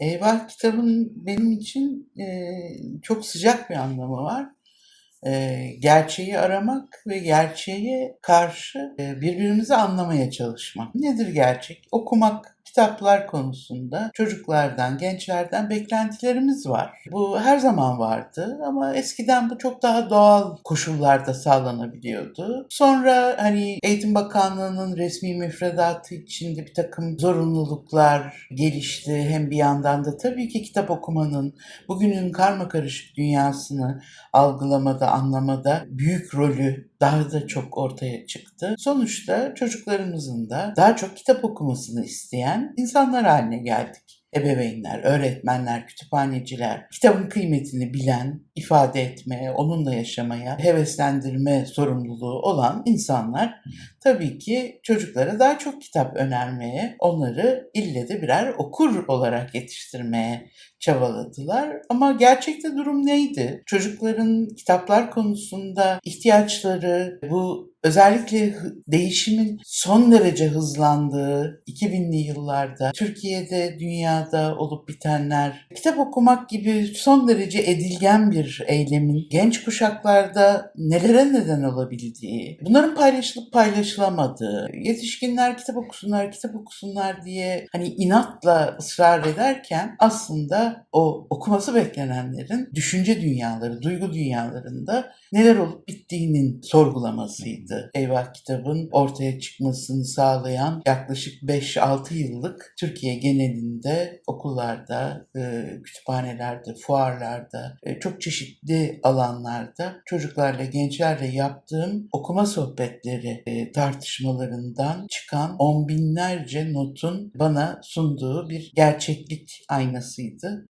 Eyvah kitabın benim için e, çok sıcak bir anlamı var. E, gerçeği aramak ve gerçeğe karşı e, birbirimizi anlamaya çalışmak. Nedir gerçek? Okumak, kitaplar konusunda çocuklardan, gençlerden beklentilerimiz var. Bu her zaman vardı ama eskiden bu çok daha doğal koşullarda sağlanabiliyordu. Sonra hani Eğitim Bakanlığı'nın resmi müfredatı içinde bir takım zorunluluklar gelişti. Hem bir yandan da tabii ki kitap okumanın bugünün karma karışık dünyasını algılamada, anlamada büyük rolü daha da çok ortaya çıktı. Sonuçta çocuklarımızın da daha çok kitap okumasını isteyen insanlar haline geldik. Ebeveynler, öğretmenler, kütüphaneciler, kitabın kıymetini bilen, ifade etmeye, onunla yaşamaya, heveslendirme sorumluluğu olan insanlar tabii ki çocuklara daha çok kitap önermeye, onları ille de birer okur olarak yetiştirmeye çabaladılar. Ama gerçekte durum neydi? Çocukların kitaplar konusunda ihtiyaçları, bu özellikle değişimin son derece hızlandığı 2000'li yıllarda Türkiye'de, dünyada olup bitenler, kitap okumak gibi son derece edilgen bir eylemin genç kuşaklarda nelere neden olabildiği, bunların paylaşılıp paylaşılamadığı, yetişkinler kitap okusunlar, kitap okusunlar diye hani inatla ısrar ederken aslında o okuması beklenenlerin düşünce dünyaları, duygu dünyalarında neler olup bittiğinin sorgulamasıydı. Eyvah kitabın ortaya çıkmasını sağlayan yaklaşık 5-6 yıllık Türkiye genelinde okullarda, e, kütüphanelerde, fuarlarda, e, çok çeşitli alanlarda çocuklarla, gençlerle yaptığım okuma sohbetleri e, tartışmalarından çıkan on binlerce notun bana sunduğu bir gerçeklik aynasıydı.